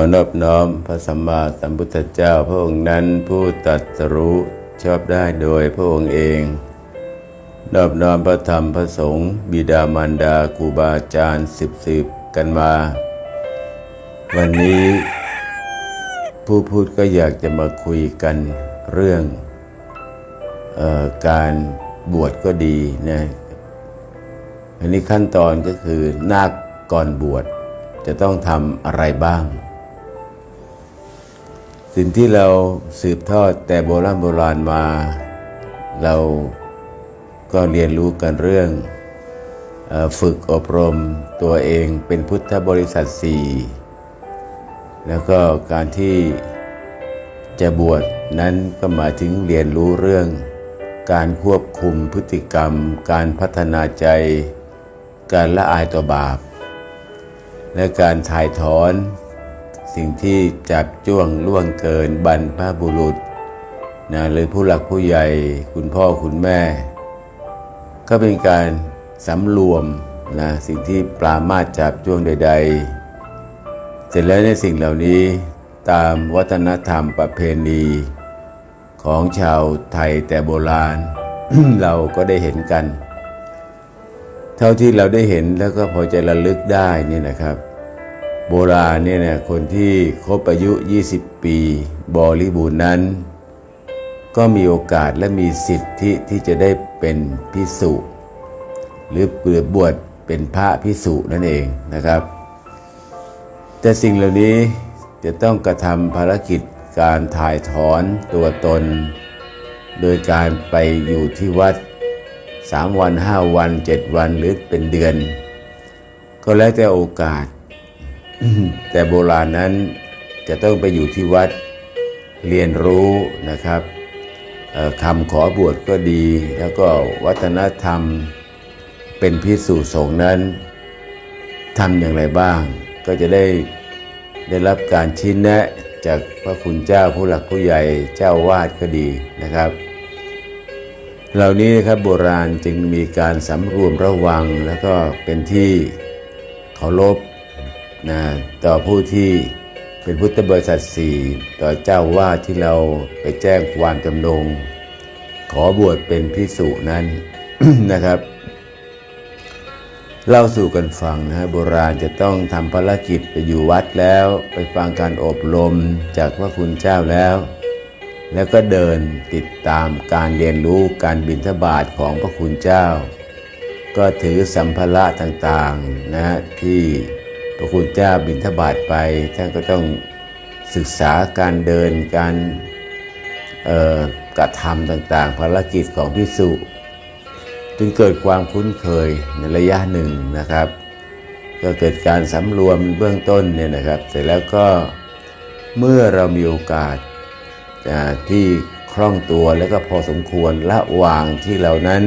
อนอบน้อมพระสัมมาสัมพุทธเจ้าพระองค์นั้นผู้ตรัสรู้ชอบได้โดยพระองค์เอง นอบน้อมพระธรรมพระสงฆ์บิดามารดาครูบาอาจารย์สิบสิบกันมา วันนี้ ผู้พูดก็อยากจะมาคุยกันเรื่องออการบวชก็ดีนะอันนี้ขั้นตอนก็คือนาคก่อนบวชจะต้องทำอะไรบ้าง สิ่งที่เราสืบทอดแต่โบราณโบราณมา เราก็เรียนรู้กันเรื่องฝึกอบรมตัวเองเป็นพุทธบริษัทสี่แล้วก็การที่จะบวชนั้นก็หมายถึงเรียนรู้เรื่อง การควบคุมพฤติกรรม การพัฒนาใจ การละอายต่อบาป และการถ่ายถอน สิ่งที่จับจ้วงล่วงเกินบรรพบุรุษนะหรือผู้หลักผู้ใหญ่คุณพ่อคุณแม่ ก็เป็นการสำรวมนะสิ่งที่ปรามาจับจ้วงใด ๆ เสร็จแล้วในสิ่งเหล่านี้ตามวัฒนธรรมประเพณีของชาวไทยแต่โบราณ เราก็ได้เห็นกัน เท่าที่เราได้เห็นแล้วก็พอจะระลึกได้นี่นะครับ โบราณเนี่ยนะคนที่ครบอายุ 20 ปี บริบูรณ์นั้น ก็มีโอกาสและมีสิทธิที่จะได้เป็นพิสุหรือเปลือบวชเป็นพระพิสุนั่นเองนะครับ แต่สิ่งเหล่านี้จะต้องกระทำภารกิจการถ่ายถอนตัวตน โดยการไปอยู่ที่วัดสามวันห้าวันเจ็ดวันหรือเป็นเดือน ก็แล้วแต่โอกาส แต่โบราณนั้นจะต้องไปอยู่ที่วัดเรียนรู้นะครับคำขอบวชก็ดี แล้วก็วัฒนธรรมเป็นพิสูจน์สงนั้นทำอย่างไรบ้าง ก็จะได้ได้รับการชี้แนะจากพระคุณเจ้าผู้หลักผู้ใหญ่เจ้าวาดก็ดีนะครับ เหล่านี้นะครับโบราณจึงมีการสำรวมระวังแล้วก็เป็นที่เคารพ นะต่อผู้ที่เป็นพุทธบริษัทสี่ต่อเจ้าว่าที่เราไปแจ้งความจำนง ขอบวชเป็นพิสุนั้นนะครับเล่าสู่กันฟังนะฮะโบราณจะต้องทำภารกิจไปอยู่วัดแล้ว ไปฟังการอบรมจากพระคุณเจ้าแล้ว แล้วก็เดินติดตามการเรียนรู้การบิณฑบาตของพระคุณเจ้า ก็ถือสัมภาระต่างๆนะฮะที่ พระคุณเจ้าบิณฑบาตไปท่านก็ต้องศึกษาการเดินการกระทำต่างๆ ภารกิจของพิสุจึงเกิดความคุ้นเคยในระยะหนึ่งนะครับ ก็เกิดการสำรวมเบื้องต้นเนี่ยนะครับ เสร็จแล้วก็เมื่อเรามีโอกาสที่คล่องตัวแล้วก็พอสมควรระหว่างที่เรานั้น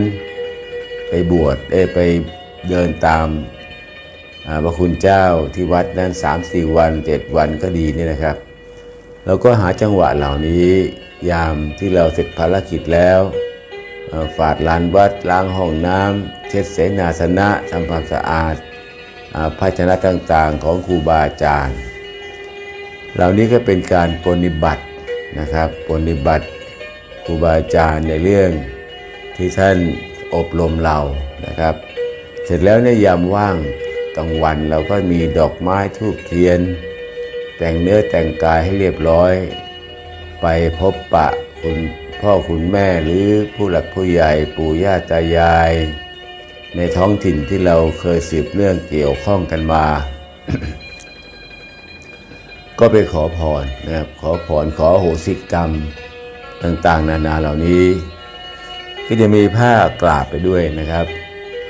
ไปบวชไปเดินตาม พระคุณเจ้าที่วัดนั้น3-4 วัน 7 วันก็ดีเนี่ยนะครับเราก็หาจังหวะเหล่านี้ ยามที่เราเสร็จภารกิจแล้วฝาดลานวัดล้างห้องน้ำเช็ดเสนาสนะทำความสะอาดภาชนะต่างๆของครูบาอาจารย์ เหล่านี้ก็เป็นการปฏิบัตินะครับปฏิบัติครูบาอาจารย์ในเรื่องที่ท่านอบรมเรานะครับ เสร็จแล้วในยามว่าง กลางวันเราก็มีดอกไม้ทูบเทียน แต่งเนื้อแต่งกายให้เรียบร้อย ไปพบปะคุณพ่อคุณแม่หรือผู้หลักผู้ใหญ่ปู่ย่าตายาย ในท้องถิ่นที่เราเคยสืบเนื่องเกี่ยวข้องกันมา ก็ไปขอพรนะครับขอพรขอโหสิกรรมต่างๆ นานาเหล่านี้ ก็จะมีผ้ากราบไปด้วยนะครับ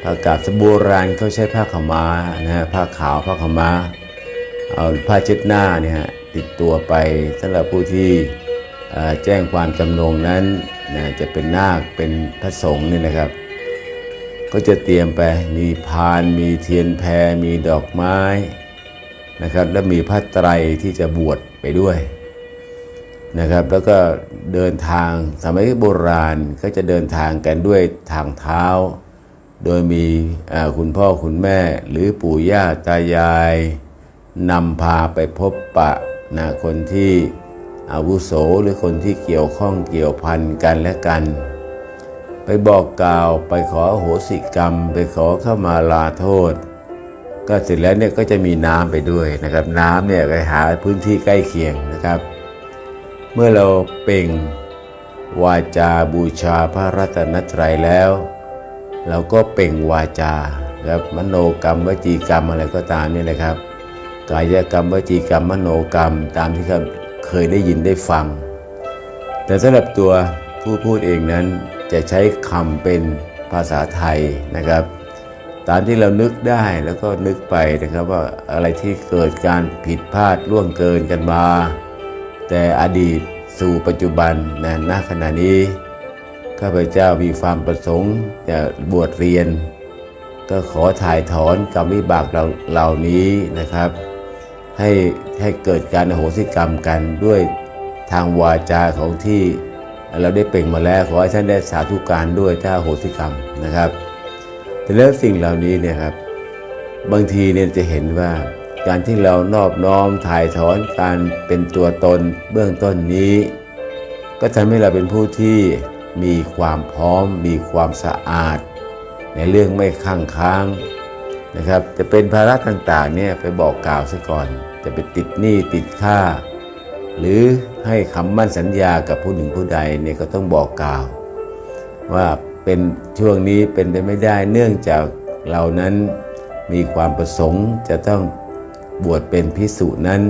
ผ้ากาบสโบราณเขาใช้ผ้าขาวม้านะฮะผ้าขาวผ้าขาวม้าเอาผ้าเช็ดหน้าเนี่ยฮะติดตัวไปสำหรับผู้ที่แจ้งความจำนงนั้นนะจะเป็นนาคเป็นพระสงฆ์นี่นะครับ ก็จะเตรียมไปมีพานมีเทียนแพรมีดอกไม้นะครับ และมีผ้าไตรที่จะบวชไปด้วยนะครับ แล้วก็เดินทางสมัยโบราณก็จะเดินทางกันด้วยทางเท้า โดยมีคุณพ่อคุณแม่หรือปู่ย่าตายายนำพาไปพบปะนะคนที่อาวุโสหรือคนที่เกี่ยวข้องเกี่ยวพันกันและกัน ไปบอกกล่าวไปขออโหสิกรรม ไปขอเข้ามาลาโทษ ก็เสร็จแล้วเนี่ยก็จะมีน้ำไปด้วยนะครับ น้ำเนี่ยไปหาพื้นที่ใกล้เคียงนะครับ เมื่อเราเป่งวาจาบูชาพระรัตนตรัยแล้ว เราก็เป่งวาจาครับมโนกรรมวจีกรรมอะไรก็ตามนี่นะครับกายกรรมวจีกรรมมโนกรรมตามที่เคยได้ยินได้ฟัง แต่สำหรับตัวผู้พูดเองนั้นจะใช้คำเป็นภาษาไทยนะครับ ตามที่เรานึกได้แล้วก็นึกไปนะครับว่าอะไรที่เกิดการผิดพลาดล่วงเกินกันมา แต่อดีตสู่ปัจจุบันนะณขณะนี้ ข้าพเจ้ามีความประสงค์จะบวชเรียน ก็ขอถ่ายถอนกรรมวิบากเหล่านี้นะครับ ให้ให้เกิดการอโหสิกรรมกันด้วยทางวาจาของที่เราได้เป่งมาแล้วขอให้ท่านได้สาธุการด้วยถ้าโหสิกรรมนะครับแต่แล้วสิ่งเหล่านี้เนี่ยครับบางทีเนี่ยจะเห็นว่าการที่เรานอบน้อมถ่ายถอนการเป็นตัวตนเบื้องต้นนี้ ก็ทำให้เราเป็นผู้ที่ มีความพร้อม มีความสะอาด ในเรื่องไม่ข้างค้างนะครับจะเป็นภาระต่างๆเนี่ยไปบอกกล่าวซะก่อน จะไปติดหนี้ติดค่า หรือให้คำมั่นสัญญากับผู้หนึ่งผู้ใดเนี่ยก็ต้องบอกกล่าว ว่าเป็นช่วงนี้เป็นไปไม่ได้เนื่องจากเรานั้นมีความประสงค์จะต้องบวชเป็นพิสุนั้น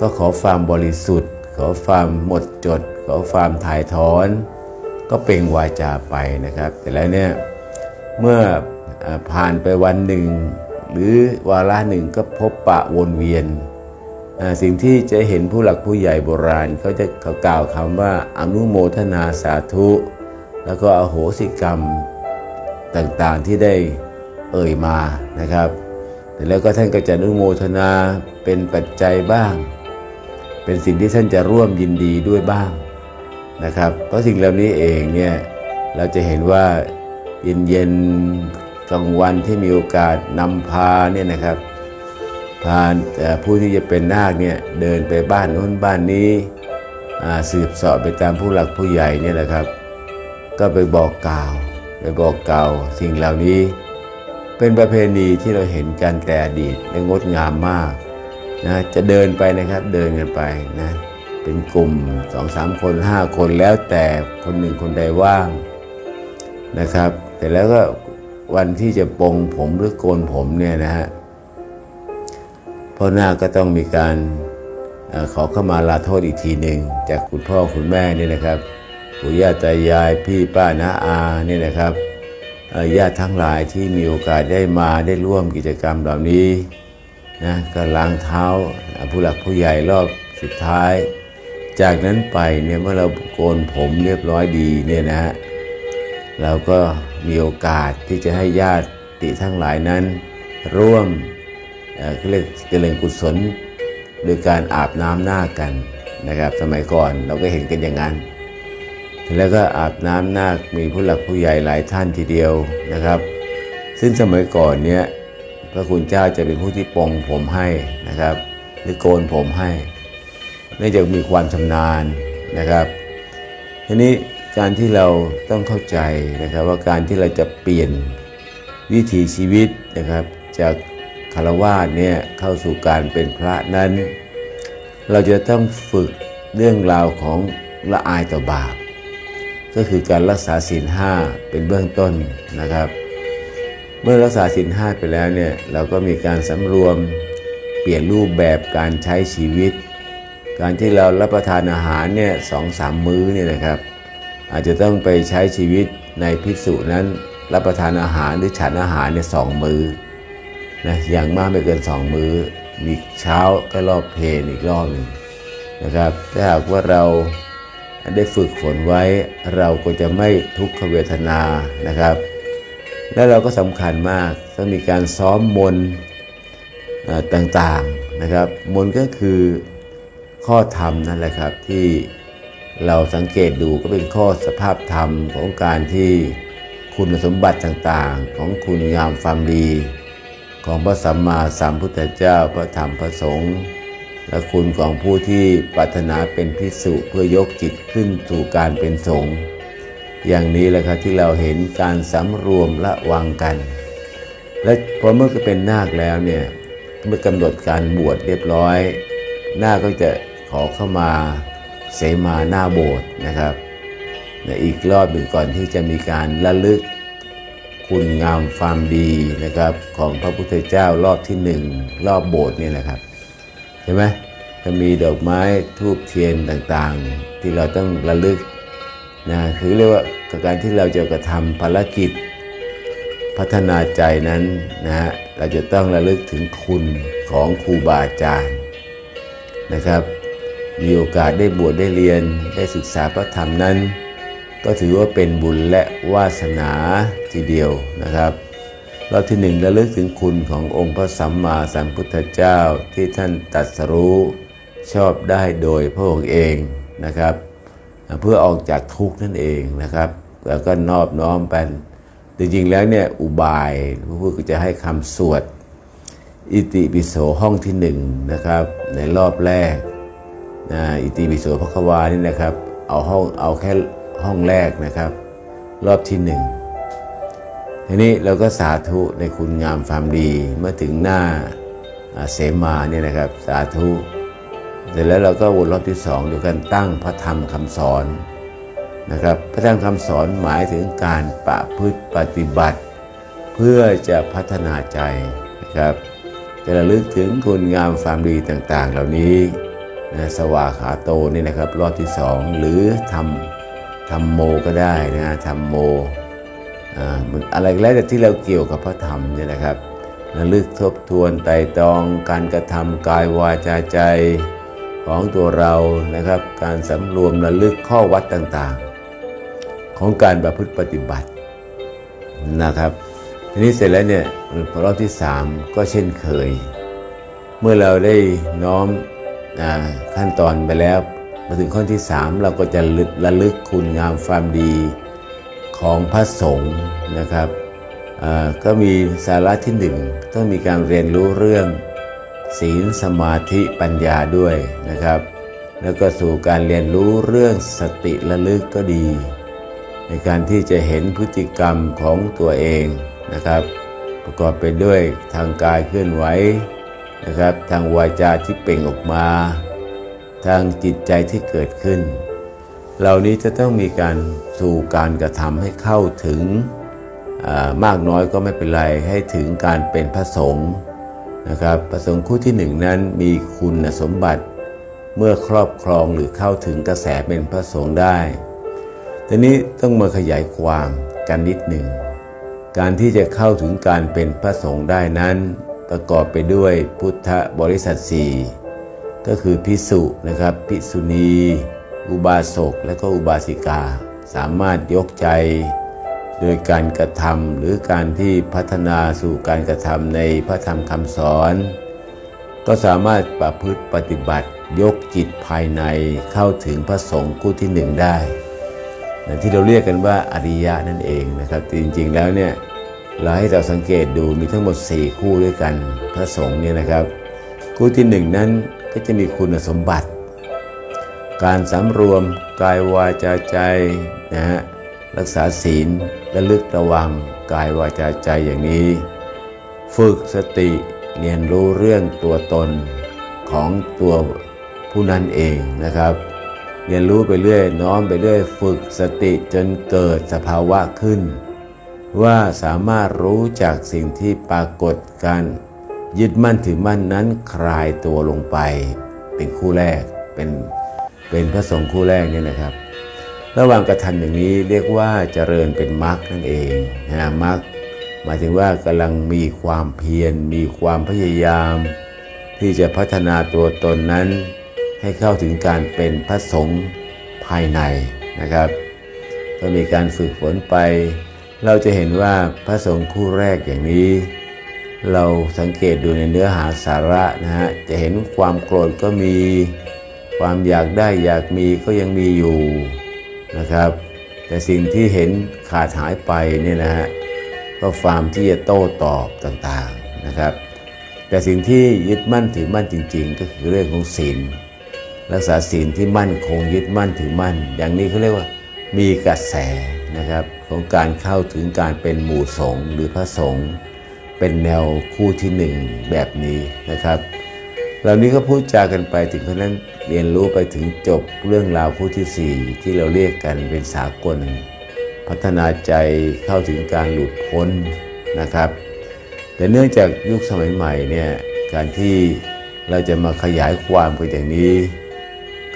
ก็ขอความบริสุทธิ์ ขอความหมดจด ขอความถ่ายถอน ก็เปล่งวาจาไปนะครับ แต่แล้วเนี่ยเมื่อผ่านไปวันหนึ่ง หรือวาระหนึ่งก็พบปะวนเวียน สิ่งที่จะเห็นผู้หลักผู้ใหญ่โบราณเขาจะเขากล่าวคำว่าอนุโมทนาสาธุ แล้วก็อโหสิกรรมต่างๆที่ได้เอ่ยมานะครับแต่แล้วก็ท่านก็จะอนุโมทนาเป็นปัจจัยบ้าง เป็นสิ่งที่ท่านจะร่วมยินดีด้วยบ้าง นะครับ เพราะสิ่งเหล่านี้เองเนี่ยเราจะเห็นว่าเย็นๆกลางวันที่มีโอกาสนำพาเนี่ยนะครับพาผู้ที่จะเป็นนาคเนี่ยเดินไปบ้านโน้นบ้านนี้สืบเสอบไปตามผู้หลักผู้ใหญ่เนี่ยแหละครับ ก็ไปบอกกล่าว ไปบอกกล่าวสิ่งเหล่านี้ เป็นประเพณีที่เราเห็นกันแต่อดีตและงดงามมากนะจะเดินไปนะครับเดินกันไปนะ เป็นกลุ่มสองสามคนห้าคนแล้วแต่คนหนึ่งคนใดว่างนะครับ แต่แล้วก็วันที่จะปงผมหรือโกนผมเนี่ยนะฮะพ่อหน้าก็ต้องมีการอขอเข้ามาลาโทษอีกทีหนึ่งจากคุณพ่อคุณแม่นี่นะครับปู่ย่าตายายพี่ป้าน้าอาเนี่ยนะครับญาติทั้งหลายที่มีโอกาสได้มาได้ร่วมกิจกรรมเหล่านี้นะก็ล้างเท้าผู้หลักผู้ใหญ่รอบสุดท้าย จากนั้นไปเนี่ยเมื่อเราโกนผมเรียบร้อยดีเนี่ยนะฮะเราก็มีโอกาสที่จะให้ญาติทั้งหลายนั้น ร่วมเอ่อเรียกเจริญกุศลโดยการอาบน้ำหน้ากันนะครับ สมัยก่อนเราก็เห็นกันอย่างนั้น แล้วก็อาบน้ำหน้ามีผู้หลักผู้ใหญ่หลายท่านทีเดียวนะครับ ซึ่งสมัยก่อนเนี้ยพระคุณเจ้าจะเป็นผู้ที่ปลงผมให้นะครับ หรือโกนผมให้ เนื่องจากมีความชำนาญนะครับทีนี้การที่เราต้องเข้าใจนะครับว่าการที่เราจะเปลี่ยนวิถีชีวิตนะครับ จากคารวาสเนี่ยเข้าสู่การเป็นพระนั้น เราจะต้องฝึกเรื่องราวของละอายต่อบาปก็คือการรักษาศีลห้าเป็นเบื้องต้นนะครับ เมื่อรักษาศีลห้าไปแล้วเนี่ยเราก็มีการสำรวมเปลี่ยนรูปแบบการใช้ชีวิต การที่เรารับประทานอาหารเนี่ยสองสามมื้อเนี่ยนะครับ อาจจะต้องไปใช้ชีวิตในพิสุนั้นรับประทานอาหารหรือฉันอาหารเนี่ยสองมื้อนะอย่างมากไม่เกินสองมื้อ มีเช้าก็รอบเพลนอีกรอบหนึ่งนะครับถ้าหากว่าเราได้ฝึกฝนไว้เราก็จะไม่ทุกขเวทนานะครับ และเราก็สำคัญมากต้องมีการซ้อมมนต่างๆนะครับ มนก็คือ ข้อธรรมนั่นแหละครับที่เราสังเกตดูก็เป็นข้อสภาพธรรมของการที่คุณสมบัติต่างๆ ของคุณงามความดี ของพระสัมมาสัมพุทธเจ้าพระธรรมพระสงฆ์และคุณของผู้ที่ปรารถนาเป็นพิสุเพื่อยกจิตขึ้นสู่การเป็นสงฆ์อย่างนี้แหละครับที่เราเห็นการสำรวมระวังกัน และพอเมื่อเป็นนาคแล้วเนี่ยเมื่อกำหนดการบวชเรียบร้อย นาคก็จะ ขอเข้ามาเสมาหน้าโบสถ์นะครับในอีกรอบหนึ่งก่อนที่จะมีการระลึกคุณงามความดีนะครับของพระพุทธเจ้ารอบที่หนึ่งรอบโบสถ์นี่ยนะครับใช่ไหมจะมีดอกไม้ทูบเทียนต่างๆ ที่เราต้องระลึกนะคือเรียกว่าการที่เราจะกระทำภารกิจพัฒนาใจนั้นนะฮะเราจะต้องระลึกถึงคุณของครูบาอาจารย์นะครับ มีโอกาสได้บวชได้เรียนได้ศึกษาพระธรรมนั้น ก็ถือว่าเป็นบุญและวาสนาทีเดียวนะครับรอบที่หนึ่งระลึกถึงคุณขององค์พระสัมมาสัมพุทธเจ้าที่ท่านตรัสรู้ชอบได้โดยพระองค์เองนะครับ เพื่อออกจากทุกข์นั่นเองนะครับ แล้วก็นอบน้อมไปจริงๆแล้วเนี่ยอุบายพระพุทธจะให้คำสวด อิติปิโสห้องที่หนึ่งนะครับ ในรอบแรก นะอิติปิโสพระควานี่นะครับ เอาห้องเอาแค่ห้องแรกนะครับ รอบที่หนึ่งทีนี้เราก็สาธุในคุณงามความดีเมื่อถึงหน้าเสมาเนี่ยนะครับ สาธุ เสร็จแล้วเราก็วนรอบที่สองดยการตั้งพระธรรมคำสอนนะครับ พระธรรมคำสอนหมายถึงการประพฤติปฏิบัติ เพื่อจะพัฒนาใจนะครับจะระลึกถึงคุณงามความดีต่าง ๆ เหล่านี้ สวาขาโตนี่นะครับ รอบที่สองหรือทำทำโมก็ได้นะทำโมอ่ามันอะไรก็แล้วแต่ที่เราเกี่ยวกับพระธรรมเนี่ยนะครับระลึกทบทวนไตรตรองการกระทำกายวาจาใจของตัวเรานะครับ การสำรวมระลึกข้อวัดต่างๆ ของการประพฤติปฏิบัตินะครับทีนี้เสร็จแล้วเนี่ยพอรอบที่สามก็เช่นเคย เมื่อเราได้น้อม ขั้นตอนไปแล้วมาถึงข้อที่สามเราก็จะระลึกระลึกคุณงามความดีของพระสงฆ์นะครับก็มีสาระที่หนึ่งต้องมีการเรียนรู้เรื่องศีลสมาธิปัญญาด้วยนะครับ แล้วก็สู่การเรียนรู้เรื่องสติระลึกก็ดี ในการที่จะเห็นพฤติกรรมของตัวเองนะครับ ประกอบไปด้วยทางกายเคลื่อนไหว นะครับ ทางวาจาที่เปล่งออกมา ทางจิตใจที่เกิดขึ้น เหล่านี้จะต้องมีการสู่การกระทำให้เข้าถึงมากน้อยก็ไม่เป็นไรให้ถึงการเป็นพระสงฆ์นะครับพระสงฆ์คู่ที่หนึ่งนั้นมีคุณสมบัติเมื่อครอบครองหรือเข้าถึงกระแสเป็นพระสงฆ์ได้ทีนี้ต้องมาขยายความกันนิดหนึ่ง การที่จะเข้าถึงการเป็นพระสงฆ์ได้นั้น ประกอบไปด้วยพุทธบริษัทสี่ก็คือพิสุนะครับพิสุณี อุบาสก และก็อุบาสิกา สามารถยกใจ โดยการกระทำหรือการที่พัฒนาสู่การกระทำในพระธรรมคำสอน ก็สามารถประพฤติปฏิบัติยกจิตภายในเข้าถึงพระสงฆ์คู่ที่หนึ่งได้ที่เราเรียกกันว่าอริยะนั่นเองนะครับแต่จริงๆแล้วเนี่ย เราให้เราสังเกตดูมีทั้งหมด 4 คู่ด้วยกันพระสงฆ์เนี่ยนะครับ คู่ที่หนึ่งนั้นก็จะมีคุณสมบัติ การสำรวมกายวาจาใจนะฮะรักษาศีลและลึกระวังกายวาจาใจอย่างนี้ ฝึกสติเรียนรู้เรื่องตัวตนของตัวผู้นั้นเองนะครับ เรียนรู้ไปเรื่อยน้อมไปเรื่อยฝึกสติจนเกิดสภาวะขึ้น ว่าสามารถรู้จากสิ่งที่ปรากฏการยึดมั่นถือมั่นนั้นคลายตัวลงไป เป็นคู่แรกเป็นเป็นพระสงฆ์คู่แรกนี่นะครับ ระหว่างกระทำอย่างนี้เรียกว่าเจริญเป็นมรรคนั่นเองนะมรรคหมายถึงว่ากำลังมีความเพียรมีความพยายาม ที่จะพัฒนาตัวตนนั้น ให้เข้าถึงการเป็นพระสงฆ์ภายในนะครับ ก็มีการฝึกฝนไป เราจะเห็นว่าพระสงฆ์คู่แรกอย่างนี้ เราสังเกตดูในเนื้อหาสาระนะฮะจะเห็นความโกรธก็มี ความอยากได้อยากมีก็ยังมีอยู่นะครับ แต่สิ่งที่เห็นขาดหายไปเนี่ยนะฮะก็ความที่จะโต้ตอบต่างๆนะครับ แต่สิ่งที่ยึดมั่นถือมั่นจริง ๆ ก็คือเรื่องของศีลรักษาศีลที่มั่นคงยึดมั่นถือมั่น อย่างนี้เขาเรียกว่ามีกระแส นะครับของการเข้าถึงการเป็นหมู่สงฆ์หรือพระสงฆ์เป็นแนวคู่ที่หนึ่งแบบนี้นะครับเหล่านี้ก็พูดจากันไปถึงเพราะนั้นเรียนรู้ไปถึงจบเรื่องราวคู่ที่สี่ที่เราเรียกกันเป็นสากล พัฒนาใจเข้าถึงการหลุดพ้นนะครับ แต่เนื่องจากยุคสมัยใหม่เนี่ยการที่เราจะมาขยายความไปอย่างนี้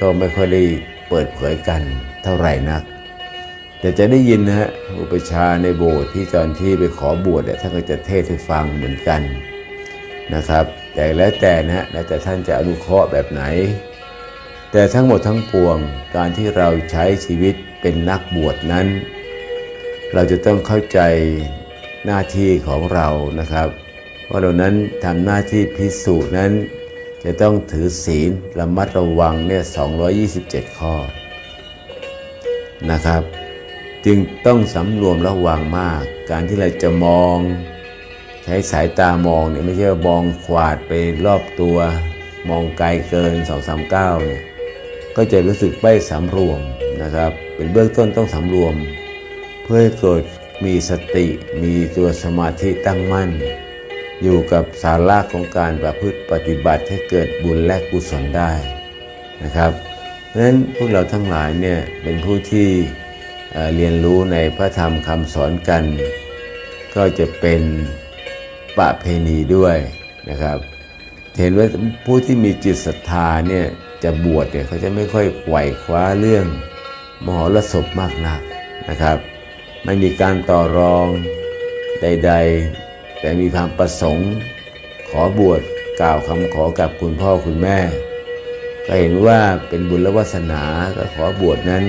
ก็ไม่ค่อยได้เปิดเผยกันเท่าไหร่นัก แต่จะได้ยินนะฮะอุปชาในโบสถ์ที่ตอนที่ไปขอบวชเนี่ยท่านก็จะเทศให้ฟังเหมือนกันนะครับ แต่แล้วแต่นะฮะแล้วแต่ท่านจะอนุเคราะห์แบบไหน แต่ทั้งหมดทั้งปวงการที่เราใช้ชีวิตเป็นนักบวชนั้น เราจะต้องเข้าใจหน้าที่ของเรานะครับว่าเรานั้นทำหน้าที่พิสูจน์นั้น จะต้องถือศีลระมัดระวังเนี่ย227 ข้อนะครับ จึงต้องสำรวมระวังมาก การที่เราจะมอง ใช้สายตามองเนี่ยไม่ใช่ว่ามองขวาดไปรอบตัว มองไกลเกิน 2-3ก้าเนี่ยก็จะรู้สึกไม่สำรวมนะครับ เป็นเบื้องต้นต้องสำรวม เพื่อให้เกิดมีสติมีตัวสมาธิตั้งมั่น อยู่กับสาระของการประพฤติปฏิบัติให้เกิดบุญและกุศลได้นะครับ เพราะฉะนั้นพวกเราทั้งหลายเนี่ยเป็นผู้ที่ เรียนรู้ในพระธรรมคำสอนกัน ก็จะเป็นประเพณีด้วยนะครับ เห็นว่าผู้ที่มีจิตศรัทธาเนี่ยจะบวชเนี่ยเขาจะไม่ค่อยไขว่คว้าเรื่องมหรสพมากนักนะครับ ไม่มีการต่อรองใด ๆ แต่มีความประสงค์ขอบวชกล่าวคำขอกับคุณพ่อคุณแม่ ก็เห็นว่าเป็นบุญและวาสนาก็ขอบวชนั้น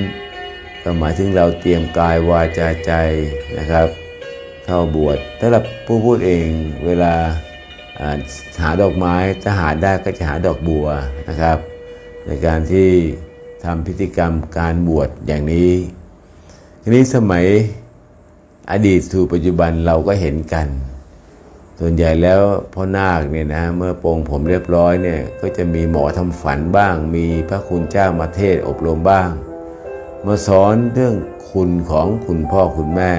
ก็หมายถึงเราเตรียมกายวาจาใจนะครับ เข้าบวชถ้าเราผู้พูดเองเวลาหาดอกไม้ถ้าหาได้ก็จะหาดอกบัวนะครับ ในการที่ทำพิธีกรรมการบวชอย่างนี้ทีนี้สมัยอดีตสู่ปัจจุบันเราก็เห็นกัน ส่วนใหญ่แล้วพ่อนาคเนี่ยนะเมื่อโปรงผมเรียบร้อยเนี่ยก็จะมีหมอทำฝันบ้าง มีพระคุณเจ้ามาเทศอบรมบ้าง มาสอนเรื่องคุณของคุณพ่อคุณแม่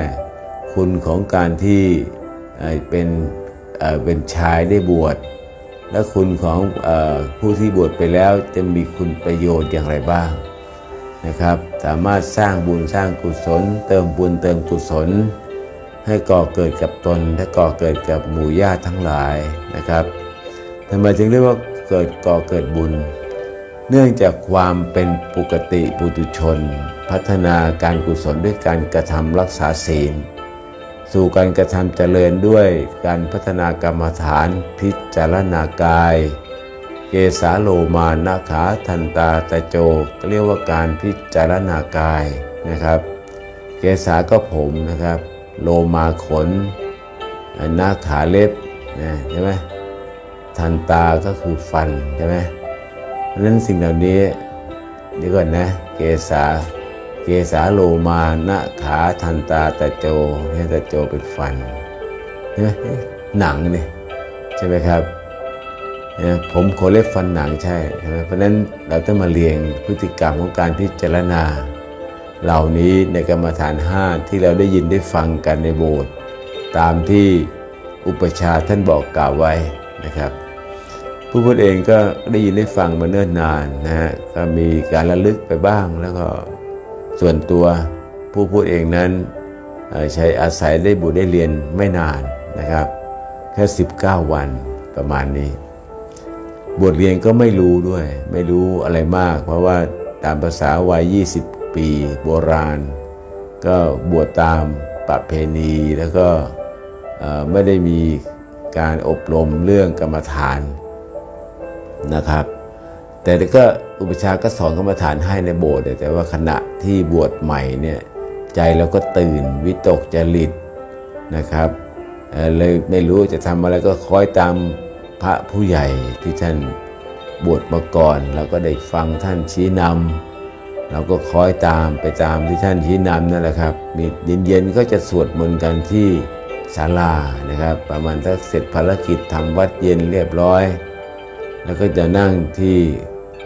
คุณของการที่เป็นเป็นชายได้บวชและคุณของอผู้ที่บวชไปแล้วจะมีคุณประโยชน์อย่างไรบ้างนะครับ สามารถสร้างบุญสร้างกุศล เติมบุญเติมกุศล ให้ก่อเกิดกับตนและก่อเกิดกับหมู่ญาติทั้งหลายนะครับทำไมจึงเรียกว่าเกิดก่อเกิดบุญ เนื่องจากความเป็นปกติปุถุชน พัฒนาการกุศลด้วยการกระทำรักษาศีล สู่การกระทำเจริญด้วยการพัฒนากรรมฐานพิจารณากาย เกสาโลมานาขาทันตาตะโจเรียกว่าการพิจารณากายนะครับ เกสาก็ผมนะครับ โลมาขนนาขาเล็บนะใช่ไหมทันตาก็คือฟันใช่ไหม เพราะนั้นสิ่งเหล่านี้เดี๋ยวก่อนนะ เกสาเกสาโลมานะขาทันตาตะโจให้ตะโจเป็นฟันใช่ไหมหนังเนี่ยใช่ไหมครับเนี่ยผมขนเล็บฟันหนังใช่ใช่ไหมเพราะนั้นเราต้องมาเรียงพฤติกรรมของการพิจารณา เหล่านี้ในกรรมฐานห้าที่เราได้ยินได้ฟังกันในโบสถ์ตามที่อุปชาท่านบอกกล่าวไว้นะครับ ผู้พูดเองก็ได้ยินได้ฟังมาเนิ่นนานนะฮะก็มีการระลึกไปบ้างแล้วก็ส่วนตัวผู้พูดเองนั้นใช้อาศัยได้บุตรได้เรียนไม่นานนะครับ แค่ 19 วันประมาณนี้ บทเรียนก็ไม่รู้ด้วย ไม่รู้อะไรมาก เพราะว่าตามภาษาวัย 20 ปีโบราณ ก็บวชตามประเพณีแล้วก็ไม่ได้มีการอบรมเรื่องกรรมฐาน นะครับ แต่ก็อุปชาก็สอนกรรมฐานให้ในโบสถ์แต่ว่าขณะที่บวชใหม่เนี่ยใจเราก็ตื่นวิตกจริตนะครับเเลยไม่รู้จะทำอะไรก็คอยตามพระผู้ใหญ่ที่ท่านบวชมาก่อนเราก็ได้ฟังท่านชี้นำเราก็คอยตามไปตามที่ท่านชี้นำนั่นแหละครับมีเย็นๆก็จะสวดมนต์กันที่ศาลานะครับ ประมาณถ้าเสร็จภารกิจทำวัดเย็นเรียบร้อย แล้วก็จะนั่งที่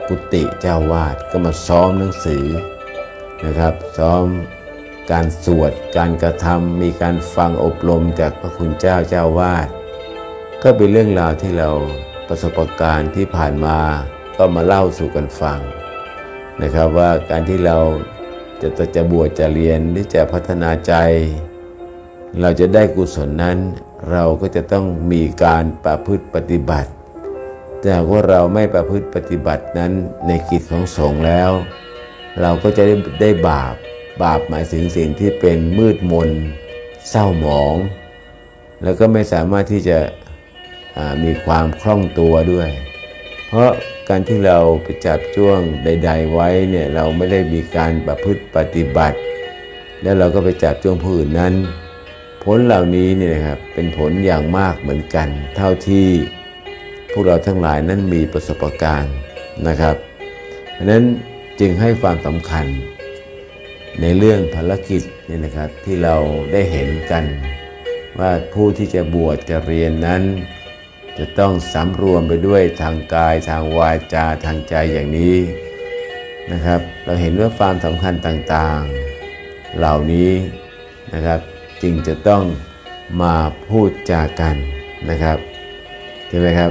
กุฏิเจ้าวาดก็มาซ้อมหนังสือนะครับ ซ้อมการสวดการกระทำมีการฟังอบรมจากพระคุณเจ้าเจ้าวาดก็เป็นเรื่องราวที่เราประสบการณ์ที่ผ่านมาก็มาเล่าสู่กันฟังนะครับว่าการที่เราจะจะบวชจะเรียนหรือจะพัฒนาใจ เราจะได้กุศลนั้น เราก็จะต้องมีการประพฤติปฏิบัติ แต่หากว่าเราไม่ประพฤติปฏิบัตินั้นในกิจของสงฆ์แล้ว เราก็จะได้ได้บาปบาปหมายถึงสิ่งที่เป็นมืดมนเศร้าหมอง แล้วก็ไม่สามารถที่จะมีความคล่องตัวด้วย เพราะการที่เราไปจับจ้วงใด ๆ ไว้เนี่ยเราไม่ได้มีการประพฤติปฏิบัติ แล้วเราก็ไปจับจ้วงผู้อื่นนั้น ผลเหล่านี้เนี่ยนะครับเป็นผลอย่างมากเหมือนกัน เท่าที่ วกเราทั้งหลายนั้นมีประสบการณ์นะครับเพราะนั้นจึงให้ความสำคัญในเรื่องภารกิจนี่นะครับที่เราได้เห็นกัน ว่าผู้ที่จะบวชจะเรียนนั้น จะต้องสำรวมไปด้วยทางกายทางวาจาทางใจอย่างนี้นะครับ เราเห็นว่าความสำคัญต่างๆ เหล่านี้นะครับจึงจะต้องมาพูดจากันนะครับใช่ไหมครับ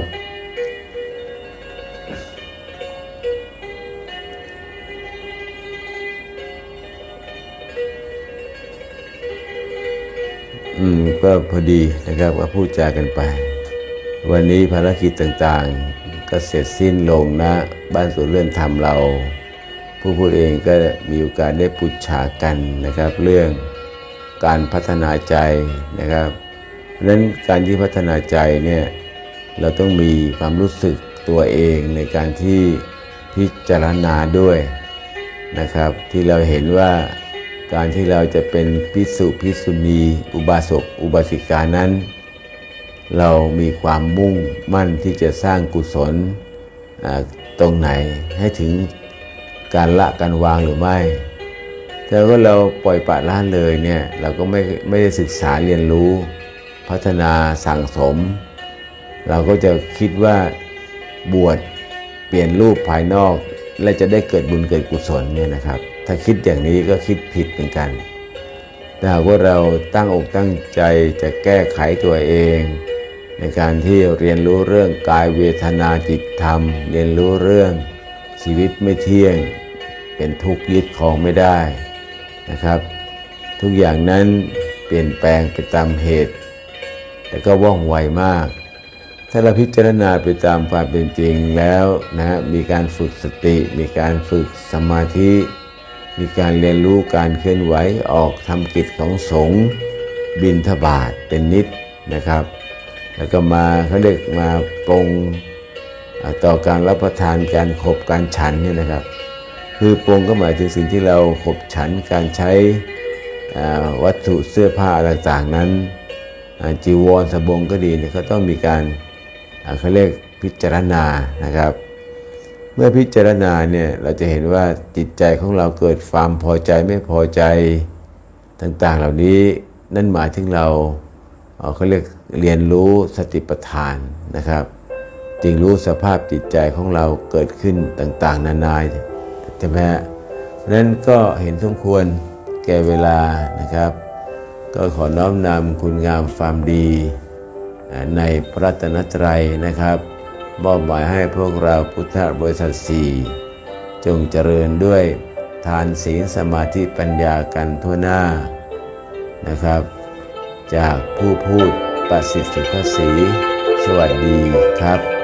อืมก็พอดีนะครับก็พูดจากันไป วันนี้ภารกิจต่างๆ ก็เสร็จสิ้นลงนะ บ้านสวนเลื่อนธรรมเรา ผู้พูดเองก็มีโอกาสได้ปุจฉากันนะครับ เรื่องการพัฒนาใจนะครับเพราะนั้นการที่พัฒนาใจเนี่ยเราต้องมีความรู้สึกตัวเองในการที่พิจารณาด้วยนะครับ ที่เราเห็นว่า การที่เราจะเป็นพิสุพิสุณีอุบาสกอุบาสิกานั้น เรามีความมุ่งมั่นที่จะสร้างกุศลตรงไหนให้ถึงการละการวางหรือไม่แต่ว่าเราปล่อยปละละเลยเนี่ยเราก็ไม่ไม่ได้ศึกษาเรียนรู้ พัฒนาสั่งสม เราก็จะคิดว่าบวชเปลี่ยนรูปภายนอก และจะได้เกิดบุญเกิดกุศลเนี่ยนะครับ ถ้าคิดอย่างนี้ก็คิดผิดเหมือนกันแต่หากว่าเราตั้งอกตั้งใจจะแก้ไขตัวเอง ในการที่เรียนรู้เรื่องกายเวทนาจิตธรรม เรียนรู้เรื่องชีวิตไม่เที่ยง เป็นทุกข์ยึดของไม่ได้นะครับ ทุกอย่างนั้นเปลี่ยนแปลงไปตามเหตุ แต่ก็ว่องไวมาก ถ้าเราพิจารณาไปตามความเป็นจริงแล้วนะฮะมีการฝึกสติ มีการฝึกสมาธิ มีการเรียนรู้การเคลื่อนไหวออกทำกิจของสงฆ์บินทบาทเป็นนิดนะครับ แล้วก็มาเขาเรียกมาปรงต่อการรับประทานการขบการฉันเนี่ยนะครับ คือปรงก็หมายถึงสิ่งที่เราขบฉันการใช้วัตถุเสื้อผ้าต่างๆนั้นจีวรสบงก็ดีเนี่ยเขาต้องมีการเขาเรียกพิจารณานะครับ เมื่อพิจารณาเนี่ยเราจะเห็นว่าจิตใจของเราเกิดความพอใจไม่พอใจต่างๆ เหล่านี้นั่นหมายถึงเราเขาเรียกเรียนรู้สติปัฏฐานนะครับจึงรู้สภาพจิตใจของเราเกิดขึ้นต่างๆ นานาใช่ไหมฮะนั้นก็เห็นสมควรแก่เวลานะครับ ก็ขอน้อมนำคุณงามความดีในพระตนตรัยนะครับ มอบหมายให้พวกเราพุทธบริษัทสี่จงเจริญด้วยทานศีลสมาธิปัญญากันทั่วหน้านะครับ จากผู้พูดประสิทธิ์สุภาษี สวัสดีครับ